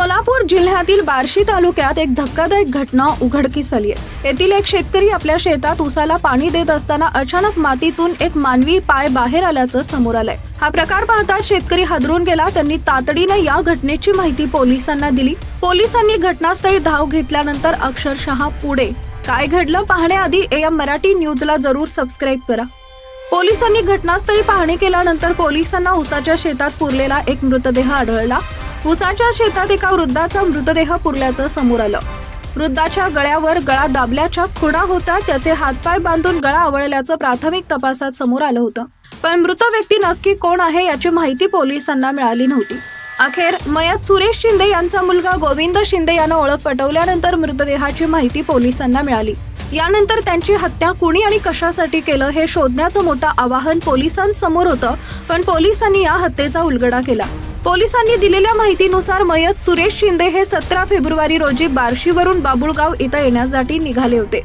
सोलापूर जिल्ह्यातील बार्शी तालुक्यात एक धक्कादायक घटना उघडकीस आली आहे. येथील एक शेतकरी आपल्या शेतात उसाला पाणी देत असताना अचानक मातीतून एक मानवी पाय बाहेर आल्याचं समोर आलंय. हा प्रकार पाहताच शेतकरी हादरून गेला. त्यांनी तातडीने या घटनेची माहिती पोलिसांना दिली. पोलिसांनी घटनास्थळी धाव घेतल्यानंतर अक्षरशः पुढे. काय घडलं पाहण्याआधी या मराठी न्यूजला जरूर सबस्क्राईब करा. पोलिसांनी घटनास्थळी पाहणी केल्यानंतर पोलिसांना उसाच्या शेतात पुरलेला एक मृतदेह आढळला. उसाच्या शेतात एका वृद्धाचा मृतदेह पुरल्याचं समोर आलं. वृद्धाच्या गळ्यावर गळा दाबल्याच्या खुणा होता त्याचे हातपाय बांधून गळा आवळल्याचं प्राथमिक तपासात समोर आलं होतं. पण मृत व्यक्ती नक्की कोण आहे याची माहिती पोलिसांना मिळाली नव्हती. अखेर मयत सुरेश शिंदे यांचा मुलगा गोविंद शिंदे यानं ओळख पटवल्यानंतर मृतदेहाची माहिती पोलिसांना मिळाली. यानंतर त्यांची हत्या कुणी आणि कशासाठी केलं हे शोधण्याचं मोठं आवाहन पोलिसांसमोर होतं पण पोलिसांनी या हत्येचा उलगडा केला. पोलिसांनी दिलेल्या माहितीनुसार मयत सुरेश शिंदे हे सतरा फेब्रुवारी रोजी बार्शीवरून बाबुळगाव इथं येण्यासाठी निघाले होते.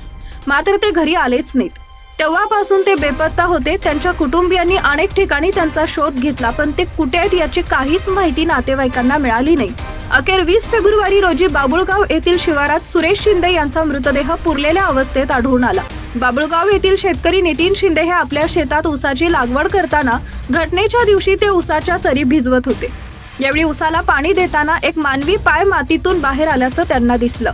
मात्र ते घरी आलेच नाहीत. तेव्हापासून ते बेपत्ता होते. त्यांच्या कुटुंबियांनी अनेक ठिकाणी त्यांचा शोध घेतला पण ते कुठे आहेत याची काहीच माहिती नातेवाईकांना मिळाली नाही. अखेर वीस फेब्रुवारी रोजी बाबुळगाव येथील शिवारात सुरेश शिंदे यांचा मृतदेह पुरलेल्या अवस्थेत आढळून आला. बाबुळगाव येथील शेतकरी नितीन शिंदे हे आपल्या शेतात ऊसाची लागवड करताना घटनेच्या दिवशी ते ऊसाच्या सरी भिजवत होते. यावेळी उसाला पाणी देताना एक मानवी पाय मातीतून बाहेर आल्याचं त्यांना दिसलं.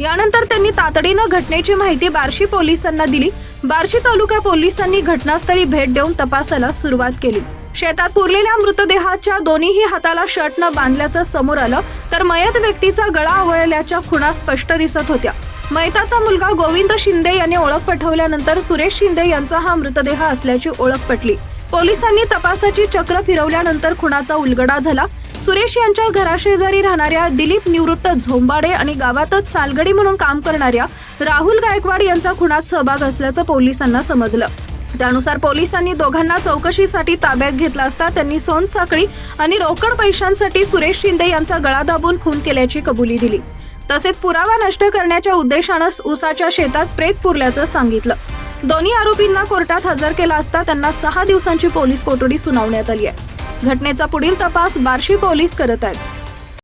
यानंतर त्यांनी तातडीनं घटनेची माहिती बार्शी पोलिसांना दिली. बार्शी तालुका पोलिसांनी घटनास्थळी भेट देऊन तपासाला सुरुवात केली. शेतात पुरलेल्या मृतदेहाच्या दोन्हीही हाताला शर्ट न बांधल्याचं समोर आलं तर मयत व्यक्तीचा गळा आवळल्याच्या खुणा स्पष्ट दिसत होत्या. मयताचा मुलगा गोविंद शिंदे यांनी ओळख पटवल्यानंतर सुरेश शिंदे यांचा हा मृतदेह असल्याची ओळख पटली. पोलिसांनी तपासाची चक्र फिरवल्यानंतर खुणाचा उलगडा झाला. सुरेश यांच्या घराशेजारी राहणाऱ्या दिलीप निवृत्त झोंबाडे आणि गावातच सालगडी म्हणून काम करणाऱ्या राहुल गायकवाड यांचा खुणात सहभाग असल्याचं पोलिसांना समजलं. त्यानुसार पोलिसांनी दोघांना चौकशीसाठी ताब्यात घेतला असता त्यांनी सोनसाखळी आणि रोकड पैशांसाठी सुरेश शिंदे यांचा गळा दाबून खून केल्याची कबुली दिली. तसेच पुरावा नष्ट करण्याच्या उद्देशानं उसाच्या शेतात प्रेत पुरल्याचं सांगितलं. दोन्ही आरोपींना कोर्टात हजर केला असता त्यांना सहा दिवसांची पोलीस कोठडी सुनावण्यात आली आहे. घटनेचा पुढील तपास बार्शी पोलीस करत आहेत.